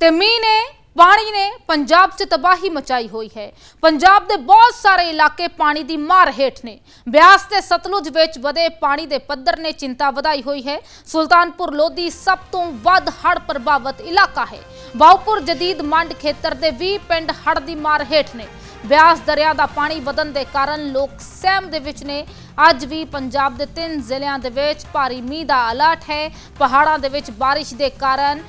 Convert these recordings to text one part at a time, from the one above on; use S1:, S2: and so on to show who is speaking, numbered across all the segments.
S1: ਤੇ ਮੀਂਹ ਨੇ ਪਾਣੀ ਨੇ ਪੰਜਾਬ 'ਚ ਤਬਾਹੀ ਮਚਾਈ ਹੋਈ ਹੈ। ਪੰਜਾਬ ਦੇ ਬਹੁਤ ਸਾਰੇ ਇਲਾਕੇ ਪਾਣੀ ਦੀ ਮਾਰ ਹੇਠ ਨੇ। ਬਿਆਸ ਤੇ ਸਤਲੁਜ ਵਿੱਚ ਵਧੇ ਪਾਣੀ ਦੇ ਪੱਧਰ ਨੇ ਚਿੰਤਾ ਵਧਾਈ ਹੋਈ ਹੈ। ਸੁਲਤਾਨਪੁਰ ਲੋਧੀ ਸਭ ਤੋਂ ਵੱਧ ਹੜ੍ਹ ਪ੍ਰਭਾਵਿਤ ਇਲਾਕਾ ਹੈ। ਬਾਉਪੁਰ ਜਦੀਦ ਮੰਡ ਖੇਤਰ ਦੇ 20 ਪਿੰਡ ਹੜ੍ਹ ਦੀ ਮਾਰ ਹੇਠ ਨੇ। ਬਿਆਸ ਦਰਿਆ ਦਾ ਪਾਣੀ ਵਧਣ ਦੇ ਕਾਰਨ ਲੋਕ ਸਹਿਮ ਦੇ ਵਿੱਚ ਨੇ। ਅੱਜ ਵੀ ਪੰਜਾਬ ਦੇ ਤਿੰਨ ਜ਼ਿਲ੍ਹਿਆਂ ਦੇ ਵਿੱਚ ਭਾਰੀ ਮੀਂਹ ਦਾ ਅਲਰਟ ਹੈ। ਪਹਾੜਾਂ ਦੇ ਵਿੱਚ ਬਾਰਿਸ਼ ਦੇ ਕਾਰਨ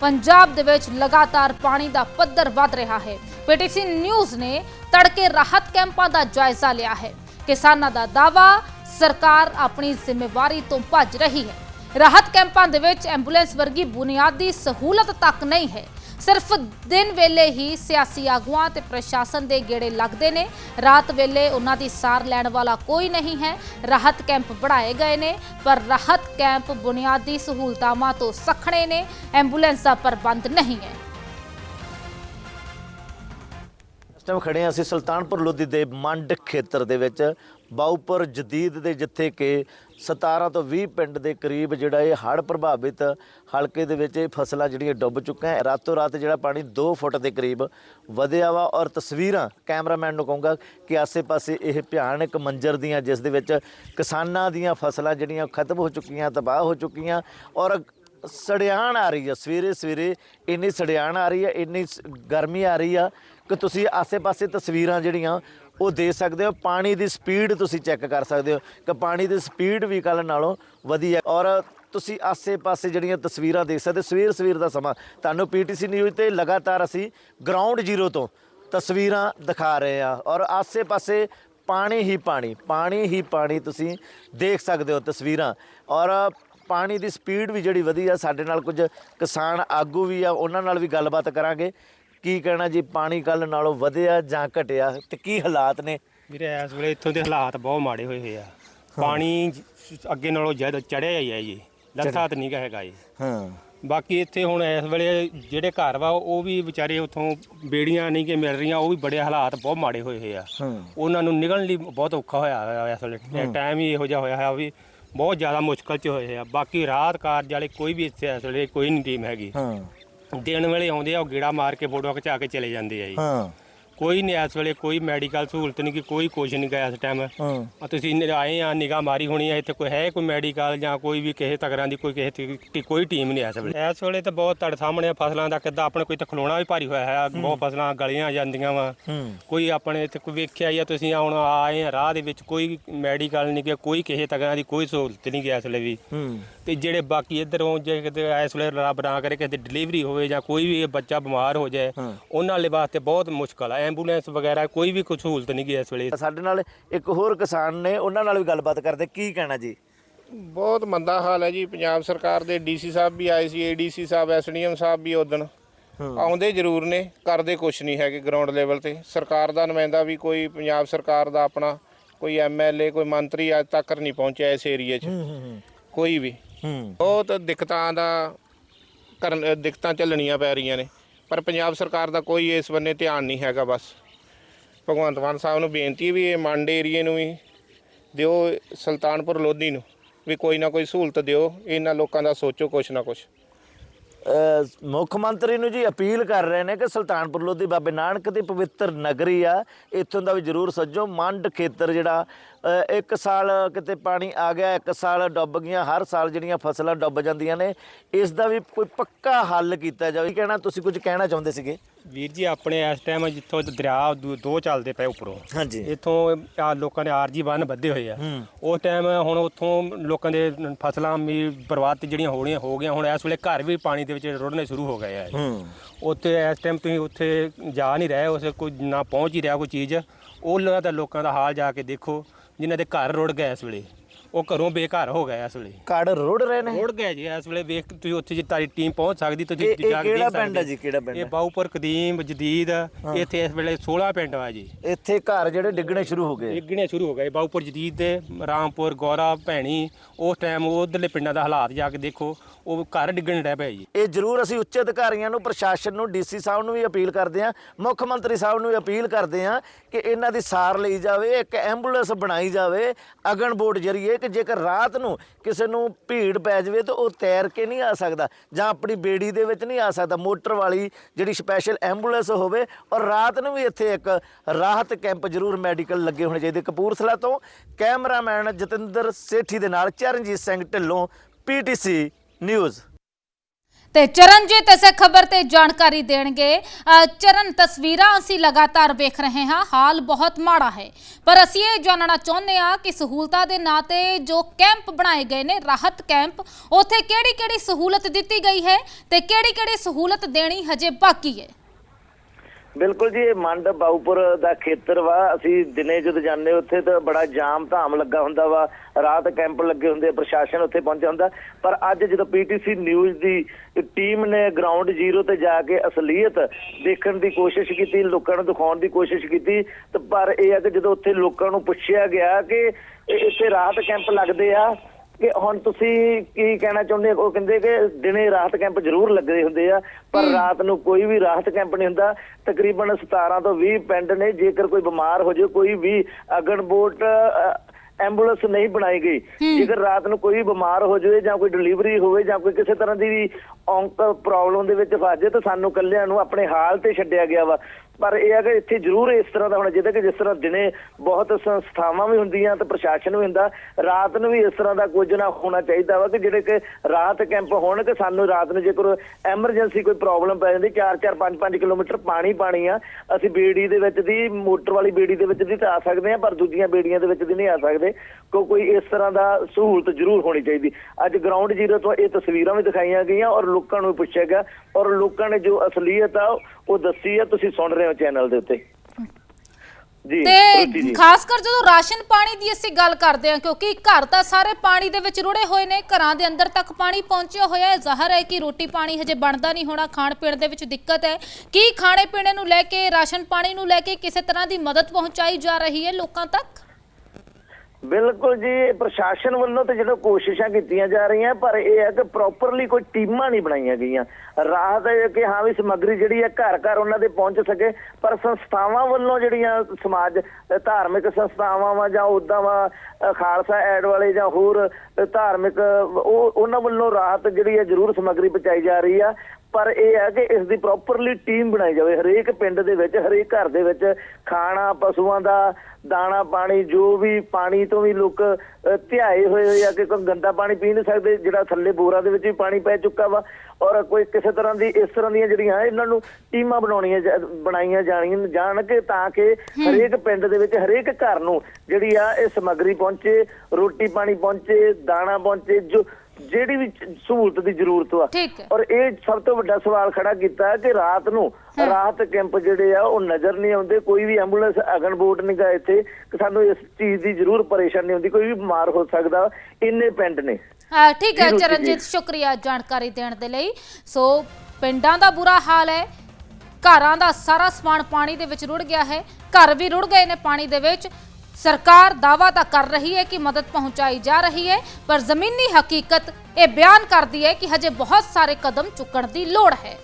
S1: ਪੰਜਾਬ ਦੇ ਵਿੱਚ ਲਗਾਤਾਰ ਪਾਣੀ ਦਾ ਪੱਧਰ ਵੱਧ ਰਿਹਾ ਹੈ। ਪੀਟੀਸੀ ਨਿਊਜ਼ ਨੇ ਤੜਕੇ ਰਾਹਤ ਕੈਂਪਾਂ ਦਾ ਜਾਇਜ਼ਾ ਲਿਆ ਹੈ। ਕਿਸਾਨਾਂ ਦਾ ਦਾਵਾ ਸਰਕਾਰ ਆਪਣੀ ਜ਼ਿੰਮੇਵਾਰੀ ਤੋਂ ਭੱਜ ਰਹੀ ਹੈ। ਰਾਹਤ ਕੈਂਪਾਂ ਦੇ ਵਿੱਚ ਐਂਬੂਲੈਂਸ ਵਰਗੀ ਬੁਨਿਆਦੀ ਸਹੂਲਤ ਤੱਕ ਨਹੀਂ ਹੈ। ਸਿਰਫ ਦਿਨ ਵੇਲੇ ਹੀ ਸਿਆਸੀ ਆਗੂਆਂ ਤੇ ਪ੍ਰਸ਼ਾਸਨ ਦੇ ਗੇੜੇ ਲੱਗਦੇ ਨੇ। ਰਾਤ ਵੇਲੇ ਉਹਨਾਂ ਦੀ ਸਾਰ ਲੈਣ ਵਾਲਾ ਕੋਈ ਨਹੀਂ ਹੈ। ਰਾਹਤ ਕੈਂਪ ਬਣਾਏ ਗਏ ਨੇ, ਪਰ ਰਾਹਤ ਕੈਂਪ ਬੁਨਿਆਦੀ ਸਹੂਲਤਾਵਾਂ ਤੋਂ ਸਖਣੇ ਨੇ। ਐਂਬੂਲੈਂਸ ਦਾ ਪ੍ਰਬੰਧ ਨਹੀਂ ਹੈ।
S2: ਟਾਈਮ ਖੜੇ ਹਾਂ ਅਸੀਂ ਸੁਲਤਾਨਪੁਰ ਲੋਧੀ ਦੇ ਮੰਡ ਖੇਤਰ ਦੇ ਵਿੱਚ। ਬਾਉਪੁਰ ਜਦੀਦ ਦੇ ਜਿੱਥੇ ਕਿ 17 ਤੋਂ 20 ਪਿੰਡ ਦੇ ਕਰੀਬ ਜਿਹੜਾ ਇਹ ਹੜ੍ਹ ਪ੍ਰਭਾਵਿਤ ਹਲਕੇ ਦੇ ਵਿੱਚ ਇਹ ਫਸਲਾਂ ਜਿਹੜੀਆਂ ਡੁੱਬ ਚੁੱਕੀਆਂ ਹੈ ਰਾਤੋਂ ਰਾਤ ਜਿਹੜਾ ਪਾਣੀ 2 ਫੁੱਟ ਦੇ ਕਰੀਬ ਵਧਿਆ ਵਾ ਔਰ ਤਸਵੀਰਾਂ ਕੈਮਰਾਮੈਨ ਨੂੰ ਕਹੂੰਗਾ ਕਿ ਆਸੇ-ਪਾਸੇ ਇਹ ਭਿਆਨਕ ਮੰਜ਼ਰ ਦੀਆਂ, ਜਿਸ ਦੇ ਵਿੱਚ ਕਿਸਾਨਾਂ ਦੀਆਂ ਫਸਲਾਂ ਜਿਹੜੀਆਂ ਖਤਮ ਹੋ ਚੁੱਕੀਆਂ, ਤਬਾਹ ਹੋ ਚੁੱਕੀਆਂ ਔਰ ਸੜਿਆਣ ਆ ਰਹੀ ਆ। ਸਵੇਰੇ ਸਵੇਰੇ ਇੰਨੀ ਸੜਿਆਣ ਆ ਰਹੀ ਹੈ ਇੰਨੀ ਸ- ਗਰਮੀ ਆ ਰਹੀ ਆ ਕਿ ਤੁਸੀਂ ਆਸੇ-ਪਾਸੇ ਤਸਵੀਰਾਂ ਜਿਹੜੀਆਂ ਉਹ ਦੇ ਸਕਦੇ ਹੋ। ਪਾਣੀ ਦੀ ਸਪੀਡ ਤੁਸੀਂ ਚੈੱਕ ਕਰ ਸਕਦੇ ਹੋ ਕਿ ਪਾਣੀ ਦੀ ਸਪੀਡ ਵੀ ਕੱਲ ਨਾਲੋਂ ਵਧੀਆ। ਔਰ ਤੁਸੀਂ ਆਸੇ-ਪਾਸੇ ਜਿਹੜੀਆਂ ਤਸਵੀਰਾਂ ਦੇਖ ਸਕਦੇ ਸਵੇਰ ਸਵੇਰ ਦਾ ਸਮਾਂ। ਤੁਹਾਨੂੰ ਪੀਟੀਸੀ ਨਿਊਜ਼ ਤੇ ਲਗਾਤਾਰ ਅਸੀਂ ਗਰਾਊਂਡ ਜ਼ੀਰੋ ਤੋਂ ਤਸਵੀਰਾਂ ਦਿਖਾ ਰਹੇ ਆ ਔਰ ਆਸੇ-ਪਾਸੇ ਪਾਣੀ ਹੀ ਪਾਣੀ ਪਾਣੀ ਹੀ ਪਾਣੀ ਤੁਸੀਂ ਦੇਖ ਸਕਦੇ ਹੋ ਤਸਵੀਰਾਂ। ਔਰ ਪਾਣੀ ਦੀ ਸਪੀਡ ਵੀ ਜਿਹੜੀ ਵਧੀ ਆ, ਸਾਡੇ ਨਾਲ ਕੁਝ ਕਿਸਾਨ ਆਗੂ ਵੀ ਆ, ਉਹਨਾਂ ਨਾਲ ਵੀ ਗੱਲਬਾਤ ਕਰਾਂਗੇ। ਕੀ ਕਹਿਣਾ ਜੀ? ਪਾਣੀ ਕੱਲ ਨਾਲੋਂ ਵਧਿਆ ਜਾਂ ਘਟਿਆ ਤੇ ਕੀ ਹਾਲਾਤ ਨੇ?
S3: ਵੀਰੇ ਇਸ ਵੇਲੇ ਇੱਥੋਂ ਦੇ ਹਾਲਾਤ ਬਹੁਤ ਮਾੜੇ ਹੋਏ ਹੋਏ ਆ। ਪਾਣੀ ਅੱਗੇ ਨਾਲੋਂ ਜ਼ਿਆਦਾ ਚੜਿਆ ਹੀ ਹੈ ਜੀ। ਲੱਥਾ ਤਾਂ ਨਹੀਂ ਹੈਗਾ ਜੀ।
S2: ਹਾਂ।
S3: ਬਾਕੀ ਇੱਥੇ ਹੁਣ ਇਸ ਵੇਲੇ ਜਿਹੜੇ ਘਰ ਵਾ ਉਹ ਵੀ ਵਿਚਾਰੇ ਉੱਥੋਂ ਬੇੜੀਆਂ ਨਹੀਂ ਕਿ ਮਿਲ ਰਹੀਆਂ ਉਹ ਵੀ ਬੜੇ ਹਾਲਾਤ ਬਹੁਤ ਮਾੜੇ ਹੋਏ ਹੋਏ ਆ। ਉਹਨਾਂ ਨੂੰ ਨਿਕਲਣ ਲਈ ਬਹੁਤ ਔਖਾ ਹੋਇਆ ਹੋਇਆ ਇਸ ਵੇਲੇ। ਟਾਈਮ ਹੀ। ਇਹੋ ਜਿਹਾ ਹੋਇਆ ਹੋਇਆ ਵੀ ਬਹੁਤ ਜ਼ਿਆਦਾ ਮੁਸ਼ਕਲ 'ਚ ਹੋਏ ਹੋਏ ਆ। ਬਾਕੀ ਰਾਤ ਕਾਰਜ ਵਾਲੇ ਕੋਈ ਵੀ ਇੱਥੇ ਇਸ ਵੇਲੇ ਕੋਈ ਨਹੀਂ ਟੀਮ ਹੈਗੀ।
S2: ਹਾਂ।
S3: ਦਿਨ ਵੇਲੇ ਆਉਂਦੇ ਆ, ਉਹ ਗੇੜਾ ਮਾਰ ਕੇ ਫੋਟੋਆਂ ਖਿਚਾ ਕੇ ਚਲੇ ਜਾਂਦੇ ਆ ਜੀ।
S2: ਹਾਂ।
S3: ਕੋਈ ਨਹੀਂ ਇਸ ਵੇਲੇ ਕੋਈ ਮੈਡੀਕਲ ਸਹੂਲਤ ਨਹੀਂ ਕਿ ਕੋਈ ਕੁਛ ਨਹੀਂ ਗਾ ਇਸ ਟਾਈਮ
S2: ਹਾਂ।
S3: ਆ ਤੁਸੀਂ ਨ- ਆਏ ਆ ਨਿਗਾਹ ਮਾਰੀ ਹੋਣੀ ਹੈ ਇੱਥੇ ਕੋਈ ਹੈ ਕੋਈ ਮੈਡੀਕਲ ਜਾਂ ਕੋਈ ਵੀ ਕਿਸੇ ਤਗਰਾਂ ਦੀ ਕੋਈ ਕਿਸੇ ਟੀ- ਟੀ- ਕੋਈ ਟੀਮ ਨਹੀਂ ਇਸ ਵੇਲੇ। ਇਸ ਵੇਲੇ ਤਾਂ ਬਹੁਤ ਤੁਹਾਡੇ ਸਾਹਮਣੇ ਆ ਫਸਲਾਂ ਦਾ ਕਿੱਦਾਂ ਆਪਣੇ ਕੋਈ ਤਾਂ ਖਲੋਣਾ ਵੀ ਭਾਰੀ ਹੋਇਆ ਹੈ ਬਹੁਤ ਫਸਲਾਂ ਗਲੀਆਂ ਜਾਂਦੀਆਂ ਵਾ।
S2: ਹੂੰ।
S3: ਕੋਈ ਆਪਣੇ ਇੱਥੇ ਕੋਈ ਵੇਖਿਆ ਜਾਂ ਤੁਸੀਂ ਹੁਣ ਆਏ ਆ ਰਾਹ ਦੇ ਵਿੱਚ ਕੋਈ ਮੈਡੀਕਲ ਨਹੀਂ ਗਿਆ ਕੋਈ ਕਿਸੇ ਤਗਰਾਂ ਦੀ ਕੋਈ ਸਹੂਲਤ ਨਹੀਂ ਗਿਆ ਇਸ ਵੇਲੇ ਵੀ।
S2: ਹੂੰ।
S3: ਤੇ ਜਿਹੜੇ ਬਾਕੀ ਇੱਧਰੋਂ ਜੇ ਕਿਤੇ ਇਸ ਵੇਲੇ ਰੱਬ ਨਾ ਕਰੇ ਕਿਸੇ ਦੀ ਡਿਲੀਵਰੀ ਹੋਵੇ ਜਾਂ ਕੋਈ ਵੀ ਬੱਚਾ ਬਿਮਾਰ ਹੋ ਜਾਏ
S2: ਹਾਂ।
S3: ਉਹਨਾਂ ਲਈ ਵਾਸਤੇ ਬਹੁਤ ਮੁਸ਼ਕਲ ਹੈ ਐਂਬੂਲੈਂਸ ਵਗੈਰਾ ਕੋਈ ਵੀ ਕੋਈ ਸਹੂਲਤ ਨਹੀਂ ਗਈ ਇਸ ਵੇਲੇ।
S2: ਸਾਡੇ ਨਾਲ ਇੱਕ ਹੋਰ ਕਿਸਾਨ ਨੇ ਉਹਨਾਂ ਨਾਲ ਵੀ ਗੱਲਬਾਤ ਕਰਦੇ ਕੀ ਕਹਿਣਾ ਜੀ?
S4: ਬਹੁਤ ਮੰਦਾ ਹਾਲ ਹੈ ਜੀ। ਪੰਜਾਬ ਸਰਕਾਰ ਦੇ ਡੀਸੀ ਸਾਹਿਬ ਵੀ ਆਏ ਸੀ ਏਡੀਸੀ ਸਾਹਿਬ ਐਸਡੀਐਮ ਸਾਹਿਬ ਵੀ ਉਦਣ ਆਉਂਦੇ ਜ਼ਰੂਰ ਨੇ ਕਰਦੇ ਕੁਝ ਨਹੀਂ ਹੈਗੇ ਗਰਾਊਂਡ ਲੈਵਲ ਤੇ। ਸਰਕਾਰ ਦਾ ਨੁਮਾਇੰਦਾ ਵੀ ਕੋਈ ਪੰਜਾਬ ਸਰਕਾਰ ਦਾ ਆਪਣਾ ਕੋਈ ਐਮਐਲਏ ਕੋਈ ਮੰਤਰੀ ਅੱਜ ਤੱਕ ਨਹੀਂ ਪਹੁੰਚਿਆ ਇਸ ਏਰੀਏ 'ਚ। ਕੋਈ ਵੀ। ਬਹੁਤ ਦਿੱਕਤਾਂ ਦਾ ਕਰਨ ਦਿੱਕਤਾਂ ਝੱਲਣੀਆਂ ਪੈ ਰਹੀਆਂ ਨੇ। ਪਰ ਪੰਜਾਬ ਸਰਕਾਰ ਦਾ ਕੋਈ ਇਸ ਬੰਨੇ ਧਿਆਨ ਨਹੀਂ ਹੈਗਾ ਬਸ। ਭਗਵੰਤ ਮਾਨ ਸਾਹਿਬ ਨੂੰ ਬੇਨਤੀ ਵੀ ਇਹ ਮੰਡ ਏਰੀਏ ਨੂੰ ਵੀ ਦਿਓ, ਸੁਲਤਾਨਪੁਰ ਲੋਧੀ ਨੂੰ ਵੀ ਕੋਈ ਨਾ ਕੋਈ ਸਹੂਲਤ ਦਿਓ, ਇਹਨਾਂ ਲੋਕਾਂ ਦਾ ਸੋਚੋ ਕੁਛ ਨਾ ਕੁਛ।
S2: ਮੁੱਖ ਮੰਤਰੀ ਨੂੰ ਜੀ ਅਪੀਲ ਕਰ ਰਹੇ ਨੇ ਕਿ ਸੁਲਤਾਨਪੁਰ ਲੋਧੀ ਬਾਬੇ ਨਾਨਕ ਦੀ ਪਵਿੱਤਰ ਨਗਰੀ ਆ, ਇੱਥੋਂ ਦਾ ਵੀ ਜ਼ਰੂਰ ਸੱਜੋ। ਮੰਡ ਖੇਤਰ ਜਿਹੜਾ ਇੱਕ ਸਾਲ ਕਿਤੇ ਪਾਣੀ ਆ ਗਿਆ ਇੱਕ ਸਾਲ ਡੁੱਬ ਗਈਆਂ ਹਰ ਸਾਲ ਜਿਹੜੀਆਂ ਫਸਲਾਂ ਡੁੱਬ ਜਾਂਦੀਆਂ ਨੇ ਇਸ ਦਾ ਵੀ ਕੋਈ ਪੱਕਾ ਹੱਲ ਕੀਤਾ ਜਾਵੇ। ਕਹਿਣਾ ਤੁਸੀਂ ਕੁਝ ਕਹਿਣਾ ਚਾਹੁੰਦੇ ਸੀਗੇ?
S3: ਵੀਰ ਜੀ ਆਪਣੇ ਇਸ ਟਾਈਮ ਜਿੱਥੋਂ ਦਰਿਆ ਦੋ ਚੱਲਦੇ ਪਏ ਉੱਪਰੋਂ।
S2: ਹਾਂਜੀ।
S3: ਇੱਥੋਂ ਆ ਲੋਕਾਂ ਨੇ ਆਰਜੀ ਬੰਨ ਬੱਧੇ ਹੋਏ ਆ। ਉਸ ਟਾਈਮ ਹੁਣ ਉੱਥੋਂ ਲੋਕਾਂ ਦੇ ਫਸਲਾਂ ਵੀ ਬਰਬਾਦ ਤੇ ਜਿਹੜੀਆਂ ਹੋਣੀਆਂ ਹੋ ਗਈਆਂ ਹੁਣ ਇਸ ਵੇਲੇ ਘਰ ਵੀ ਪਾਣੀ ਦੇ ਵਿੱਚ ਰੁੜਨੇ ਸ਼ੁਰੂ ਹੋ ਗਏ ਆ
S2: ਹੂੰ।
S3: ਉੱਥੇ ਇਸ ਟਾਈਮ ਤੁਸੀਂ ਉੱਥੇ ਜਾ ਨਹੀਂ ਰਹੇ ਉਸ ਕੋਈ ਨਾ ਪਹੁੰਚ ਹੀ ਰਿਹਾ ਕੋਈ ਚੀਜ਼। ਉਹ ਲੋਕਾਂ ਦਾ ਲੋਕਾਂ ਦਾ ਹਾਲ ਜਾ ਕੇ ਦੇਖੋ। ਜਿਨ੍ਹਾਂ ਦੇ ਘਰ ਰੁੜ ਗਏ ਇਸ ਵੇਲੇ। ਉਹ ਘਰੋਂ ਬੇਘਰ ਹੋ ਗਏ ਇਸ ਵੇਲੇ।
S2: ਕੜ ਰੁੜ ਰਹੇ ਨੇ?
S3: ਰੁੜ ਗਏ ਜੀ ਇਸ ਵੇਲੇ ਵੇਖ ਤੁਸੀਂ ਉੱਥੇ ਜੇ ਤੁਹਾਡੀ ਟੀਮ ਪਹੁੰਚ ਸਕਦੀ ਤੁਸੀਂ
S2: ਇਹ- ਇਹ
S3: ਜਾ ਕੇ
S2: ਕਿਹੜਾ ਪਿੰਡ ਹੈ। ਜੀ, ਕਿਹੜਾ ਪਿੰਡ
S3: ਇਹ
S2: ਹੈ?
S3: ਬਾਉਪੁਰ ਕਦੀਮ ਜਦੀਦ ਇੱਥੇ ਇਸ ਵੇਲੇ 16 ਪਿੰਡ ਆ ਜੀ।
S2: ਇੱਥੇ ਘਰ ਜਿਹੜੇ ਡਿੱਗਣੇ ਸ਼ੁਰੂ ਹੋ ਗਏ।
S3: ਡਿੱਗਣੇ ਸ਼ੁਰੂ ਹੋ ਗਏ। ਬਾਉਪੁਰ ਜਦੀਦ ਦੇ ਰਾਮਪੁਰ ਗੌਰਾ ਭੈਣੀ ਉਸ ਟਾਈਮ ਉਧਰਲੇ ਪਿੰਡਾਂ ਦਾ ਹਾਲਾਤ ਜਾ ਕੇ ਦੇਖੋ ਉਹ ਘਰ ਡਿੱਗਣ ਡੈ ਪਏ ਜੀ।
S2: ਇਹ ਜ਼ਰੂਰ ਅਸੀਂ ਉੱਚ ਅਧਿਕਾਰੀਆਂ ਨੂੰ ਪ੍ਰਸ਼ਾਸਨ ਨੂੰ ਡੀਸੀ ਸਾਹਿਬ ਨੂੰ ਵੀ ਅਪੀਲ ਕਰਦੇ ਹਾਂ ਮੁੱਖ ਮੰਤਰੀ ਸਾਹਿਬ ਨੂੰ ਵੀ ਅਪੀਲ ਕਰਦੇ ਹਾਂ ਕਿ ਇਹਨਾਂ ਦੀ ਸਾਰ ਲਈ ਜਾਵੇ ਇੱਕ ਐਂਬੂਲੈਂਸ ਬਣਾਈ ਜਾਵੇ ਅਗਨ ਬੋਰਡ ਜਰੀਏ ਕਿ ਕਿ ਜੇਕਰ ਰਾਤ ਨੂੰ ਕਿਸੇ ਨੂੰ ਭੀੜ ਪੈ ਜਾਵੇ ਤਾਂ ਉਹ ਤੈਰ ਕੇ ਨਹੀਂ ਆ ਸਕਦਾ ਜਾਂ ਆਪਣੀ ਬੇੜੀ ਦੇ ਵਿੱਚ ਨਹੀਂ ਆ ਸਕਦਾ। ਮੋਟਰ ਵਾਲੀ ਜਿਹੜੀ ਸਪੈਸ਼ਲ ਐਂਬੂਲੈਂਸ ਹੋਵੇ ਔਰ ਰਾਤ ਨੂੰ ਵੀ ਇੱਥੇ ਇੱਕ ਰਾਹਤ ਕੈਂਪ ਜ਼ਰੂਰ ਮੈਡੀਕਲ ਲੱਗੇ ਹੋਣੇ ਚਾਹੀਦੇ। ਕਪੂਰਥਲਾ ਤੋਂ ਕੈਮਰਾਮੈਨ ਜਤਿੰਦਰ ਸੇਠੀ ਦੇ ਨਾਲ ਚਰਨਜੀਤ ਸਿੰਘ ਢਿੱਲੋਂ, ਪੀਟੀਸੀ ਨਿਊਜ਼।
S1: ਤੇ ਚਰਨਜੀਤ ਇਸੇ ਖਬਰ ਤੇ ਜਾਣਕਾਰੀ ਦੇਣਗੇ। ਚਰਨ ਤਸਵੀਰਾਂ ਅਸੀਂ ਲਗਾਤਾਰ ਵੇਖ ਰਹੇ ਹਾਂ। ਹਾਲ ਬਹੁਤ ਮਾੜਾ ਹੈ। ਪਰ ਅਸੀਂ ਇਹ ਜਾਣਨਾ ਚਾਹੁੰਦੇ ਹਾਂ ਕਿ ਸਹੂਲਤਾਂ ਦੇ ਨਾਂ ਤੇ ਜੋ ਕੈਂਪ ਬਣਾਏ ਗਏ ਨੇ, ਰਾਹਤ ਕੈਂਪ, ਉੱਥੇ ਕਿਹੜੀ ਕਿਹੜੀ ਸਹੂਲਤ ਦਿੱਤੀ ਗਈ ਹੈ ਤੇ ਕਿਹੜੀ ਕਿਹੜੀ ਸਹੂਲਤ ਦੇਣੀ ਹਜੇ ਬਾਕੀ ਹੈ।
S2: ਬਿਲਕੁਲ ਜੀ, ਇਹ ਮੰਡ ਬਾਉਪੁਰ ਦਾ ਖੇਤਰ ਵਾ। ਅਸੀਂ ਦਿਨੇ ਜਦੋਂ ਜਾਂਦੇ ਉੱਥੇ ਤਾਂ ਬੜਾ ਜਾਮ ਧਾਮ ਲੱਗਾ ਹੁੰਦਾ ਵਾ। ਰਾਤ ਕੈਂਪ ਲੱਗੇ ਹੁੰਦੇ ਪ੍ਰਸ਼ਾਸਨ ਉੱਥੇ ਪਹੁੰਚਿਆ ਹੁੰਦਾ। ਪਰ ਅੱਜ ਜਦੋਂ ਪੀਟੀਸੀ ਨਿਊਜ਼ ਦੀ ਟੀਮ ਨੇ ਗਰਾਊਂਡ ਜ਼ੀਰੋ ਤੇ ਜਾ ਕੇ ਅਸਲੀਅਤ ਦੇਖਣ ਦੀ ਕੋਸ਼ਿਸ਼ ਕੀਤੀ, ਲੋਕਾਂ ਨੂੰ ਦਿਖਾਉਣ ਦੀ ਕੋਸ਼ਿਸ਼ ਕੀਤੀ, ਤੇ ਪਰ ਇਹ ਆ ਕਿ ਜਦੋਂ ਉੱਥੇ ਲੋਕਾਂ ਨੂੰ ਪੁੱਛਿਆ ਗਿਆ ਕਿ ਇੱਥੇ ਰਾਤ ਕੈਂਪ ਲੱਗਦੇ ਆ ਕਿ ਹੁਣ ਤੁਸੀਂ ਕੀ ਕਹਿਣਾ ਚਾਹੁੰਦੇ ਹੋ? ਉਹ ਕਹਿੰਦੇ ਕਿ ਦਿਨੇ ਰਾਹਤ ਕੈਂਪ ਜ਼ਰੂਰ ਲੱਗਦੇ ਹੁੰਦੇ ਆ ਪਰ ਰਾਤ ਨੂੰ ਕੋਈ ਵੀ ਰਾਹਤ ਕੈਂਪ ਨਹੀਂ ਹੁੰਦਾ। ਤਕਰੀਬਨ 17 ਤੋਂ 20 ਪਿੰਡ ਨੇ ਜੇਕਰ ਕੋਈ ਬਿਮਾਰ ਹੋ ਜਾਏ ਕੋਈ ਵੀ ਅਗਨਬੋਟ ਐਂਬੂਲੈਂਸ ਨਹੀਂ ਬਣਾਈ ਗਈ। ਜੇਕਰ ਰਾਤ ਨੂੰ ਕੋਈ ਬਿਮਾਰ ਹੋ ਜਾਵੇ ਜਾਂ ਕੋਈ ਡਿਲੀਵਰੀ ਹੋਵੇ ਜਾਂ ਕੋਈ ਕਿਸੇ ਤਰ੍ਹਾਂ ਦੀ ਵੀ ਔਂਕ ਪ੍ਰੋਬਲਮ ਦੇ ਵਿੱਚ ਫਸ ਜਾਏ ਤਾਂ ਸਾਨੂੰ ਕੱਲਿਆਂ ਨੂੰ ਆਪਣੇ ਹਾਲ ਤੇ ਛੱਡਿਆ ਗਿਆ ਵਾ। ਪਰ ਇਹ ਹੈ ਕਿ ਇੱਥੇ ਜ਼ਰੂਰ ਇਸ ਤਰ੍ਹਾਂ ਦਾ ਹੋਣਾ ਚਾਹੀਦਾ ਕਿ ਜਿਸ ਤਰ੍ਹਾਂ ਦਿਨੇ ਬਹੁਤ ਸੰਸਥਾਵਾਂ ਵੀ ਹੁੰਦੀਆਂ ਤੇ ਪ੍ਰਸ਼ਾਸਨ ਵੀ ਹੁੰਦਾ, ਰਾਤ ਨੂੰ ਵੀ ਇਸ ਤਰ੍ਹਾਂ ਦਾ ਕੁਝ ਨਾ ਹੋਣਾ ਚਾਹੀਦਾ ਵਾ ਕਿ ਜਿਹੜੇ ਕਿ ਰਾਤ ਕੈਂਪ ਹੋਣ ਕਿ ਸਾਨੂੰ ਰਾਤ ਨੂੰ ਜੇਕਰ ਐਮਰਜੈਂਸੀ ਕੋਈ ਪ੍ਰੋਬਲਮ ਪੈ ਜਾਂਦੀ 4-4 5-5 ਕਿਲੋਮੀਟਰ ਪਾਣੀ ਪਾਣੀ ਆ, ਅਸੀਂ ਬੇੜੀ ਦੇ ਵਿੱਚ ਦੀ, ਮੋਟਰ ਵਾਲੀ ਬੇੜੀ ਦੇ ਵਿੱਚ ਦੀ ਤਾਂ ਆ ਸਕਦੇ ਆ ਪਰ ਦੂਜੀਆਂ ਬੇੜੀਆਂ ਦੇ ਵਿੱਚ ਦੀ ਨਹੀਂ ਆ ਸਕਦੇ, ਕੋ ਕੋਈ ਇਸ ਤਰ੍ਹਾਂ ਦਾ ਸਹੂਲਤ ਜ਼ਰੂਰ ਹੋਣੀ ਚਾਹੀਦੀ। ਅੱਜ ਗਰਾਊਂਡ ਜ਼ੀਰੋ ਤੋਂ ਇਹ ਤਸਵੀਰਾਂ ਵੀ ਦਿਖਾਈਆਂ ਗਈਆਂ ਔਰ ਲੋਕਾਂ ਨੂੰ ਪੁੱਛਿਆ ਗਿਆ ਔਰ ਲੋਕਾਂ ਨੇ ਜੋ ਅਸਲੀਅਤ ਆ, ਉਹ ਦੱਸੀ ਆ, ਤੁਸੀਂ ਸੁਣ ਰਹੇ ਹੋ ਚੈਨਲ ਦੇ ਉੱਤੇ। ਜੀ ਰੁਚੀ
S1: ਤੇ
S2: ਜੀ।
S1: ਖਾਸ ਕਰ ਜਦੋਂ ਰਾਸ਼ਨ ਪਾਣੀ ਦੀ ਅਸੀਂ ਗੱਲ ਕਰਦੇ ਹਾਂ ਕਿਉਂਕਿ ਘਰ ਤਾਂ ਸਾਰੇ ਪਾਣੀ ਦੇ ਵਿੱਚ ਰੁੜੇ ਹੋਏ ਨੇ ਘਰਾਂ ਦੇ ਅੰਦਰ ਤੱਕ ਪਾਣੀ ਪਹੁੰਚਿਆ ਹੋਇਆ ਹੈ। ਜ਼ਾਹਰ ਹੈ ਕਿ ਰੋਟੀ ਪਾਣੀ ਹਜੇ ਬਣਦਾ ਨਹੀਂ ਹੋਣਾ ਖਾਣ ਪੀਣ ਦੇ ਵਿੱਚ ਦਿੱਕਤ ਹੈ। ਕੀ ਖਾਣੇ ਪੀਣੇ ਨੂੰ ਲੈ ਕੇ ਰਾਸ਼ਨ ਪਾਣੀ ਨੂੰ ਲੈ ਕੇ ਕਿਸੇ ਤਰ੍ਹਾਂ ਦੀ ਮਦਦ ਪਹੁੰਚਾਈ ਜਾ ਰਹੀ ਹੈ ਲੋਕਾਂ ਤੱਕ?
S2: ਬਿਲਕੁਲ ਜੀ ਪ੍ਰਸ਼ਾਸਨ ਵੱਲੋਂ ਤੇ ਜਦੋਂ ਕੋਸ਼ਿਸ਼ਾਂ ਕੀਤੀਆਂ ਜਾ ਰਹੀਆਂ, ਪਰ ਇਹ ਹੈ ਕਿ ਪ੍ਰੋਪਰਲੀ ਕੋਈ ਟੀਮਾਂ ਨਹੀਂ ਬਣਾਈਆਂ ਗਈਆਂ। ਰਾਹਤ ਹੈ ਕਿ ਹਾਂ ਵੀ ਸਮੱਗਰੀ ਜਿਹੜੀ ਹੈ, ਘਰ ਘਰ ਉਹਨਾਂ ਦੇ ਪਹੁੰਚ ਸਕੇ, ਪਰ ਸੰਸਥਾਵਾਂ ਵੱਲੋਂ ਜਿਹੜੀਆਂ ਸਮਾਜ, ਧਾਰਮਿਕ ਸੰਸਥਾਵਾਂ ਵਾ ਜਾਂ ਉਦਾਂ ਵਾ ਖਾਲਸਾ ਐਡ ਵਾਲੇ ਜਾਂ ਹੋਰ ਧਾਰਮਿਕ, ਉਹ, ਉਹਨਾਂ ਵੱਲੋਂ ਰਾਹਤ ਜਿਹੜੀ ਹੈ, ਜ਼ਰੂਰ ਸਮੱਗਰੀ ਪਹੁੰਚਾਈ ਜਾ ਰਹੀ ਆ। ਪਰ ਇਹ ਹੈ ਕਿ ਇਸ ਦੀ ਪ੍ਰੋਪਰਲੀ ਟੀਮ ਬਣਾਈ ਜਾਵੇ, ਹਰੇਕ ਪਿੰਡ ਦੇ ਵਿੱਚ, ਹਰੇਕ ਘਰ ਦੇ ਵਿੱਚ, ਖਾਣਾ, ਪਸ਼ੂਆਂ ਦਾ ਦਾਣਾ ਪਾਣੀ ਜੋ ਵੀ ਪਾਣੀ ਤੋਂ ਵੀ ਲੋਕ ਧਿਆਏ ਹੋਏ ਆ ਕਿ ਕੋਈ ਗੰਦਾ ਪਾਣੀ ਪੀ ਨਹੀਂ ਸਕਦੇ ਜਿਹੜਾ ਥੱਲੇ ਬੋਰਾਂ ਦੇ ਵਿੱਚ ਵੀ ਪਾਣੀ ਪੈ ਚੁੱਕਾ ਵਾ ਔਰ ਕੋਈ ਕਿਸੇ ਤਰ੍ਹਾਂ ਦੀ ਇਸ ਤਰ੍ਹਾਂ ਦੀਆਂ ਜਿਹੜੀਆਂ ਇਹਨਾਂ ਨੂੰ ਟੀਮਾਂ ਬਣਾਉਣੀਆਂ ਬਣਾਈਆਂ ਜਾਣੀਆਂ ਜਾਣ ਕੇ ਤਾਂ ਕਿ ਹਰੇਕ ਪਿੰਡ ਦੇ ਵਿੱਚ ਹਰੇਕ ਘਰ ਨੂੰ ਜਿਹੜੀ ਆ ਇਹ ਸਮੱਗਰੀ ਪਹੁੰਚੇ ਰੋਟੀ ਪਾਣੀ ਪਹੁੰਚੇ ਦਾਣਾ ਪਹੁੰਚੇ ਜੋ ਜਿਹੜੀ ਵੀ ਸਹੂਲਤ ਦੀ ਜ਼ਰੂਰਤ ਆ ਔਰ ਇਹ ਸਭ ਤੋਂ ਵੱਡਾ ਸਵਾਲ ਖੜਾ ਕੀਤਾ ਕਿ ਰਾਤ ਨੂੰ ਰਾਤ ਕੈਂਪ ਜਿਹੜੇ ਆ ਉਹ ਨਜ਼ਰ ਨਹੀਂ ਆਉਂਦੇ। ਕੋਈ ਵੀ ਐਂਬੂਲੈਂਸ ਅਗਨ ਬੋਟ ਨਹੀਂ ਗਾ ਇੱਥੇ। ਕਿ ਸਾਨੂੰ ਇਸ ਚੀਜ਼ ਦੀ ਜ਼ਰੂਰ ਪਰੇਸ਼ਾਨੀ ਹੁੰਦੀ। ਕੋਈ ਵੀ ਬਿਮਾਰ ਹੋ ਸਕਦਾ ਇੰਨੇ ਪਿੰਡ ਨੇ।
S1: ਠੀਕ ਹੈ। ਚਰਨਜੀਤ ਸ਼ੁਕਰੀਆ ਜਾਣਕਾਰੀ ਦੇਣ ਦੇ ਲਈ। ਸੋ ਪਿੰਡਾਂ ਦਾ ਬੁਰਾ ਹਾਲ ਹੈ। ਘਰਾਂ ਦਾ ਸਾਰਾ ਸਮਾਨ ਪਾਣੀ ਦੇ ਵਿੱਚ ਰੁੜ ਗਿਆ ਹੈ। ਘਰ ਵੀ ਰੁੜ ਗਏ ਨੇ ਪਾਣੀ ਦੇ ਵਿੱਚ। ਸਰਕਾਰ ਦਾਵਾ ਤਾਂ ਕਰ ਰਹੀ ਹੈ ਕਿ ਮਦਦ ਪਹੁੰਚਾਈ ਜਾ ਰਹੀ ਹੈ ਪਰ ਜ਼ਮੀਨੀ ਹਕੀਕਤ ਇਹ ਬਿਆਨ ਕਰਦੀ ਹੈ ਕਿ ਹਜੇ ਬਹੁਤ ਸਾਰੇ ਕਦਮ ਚੁੱਕਣ ਦੀ ਲੋੜ ਹੈ।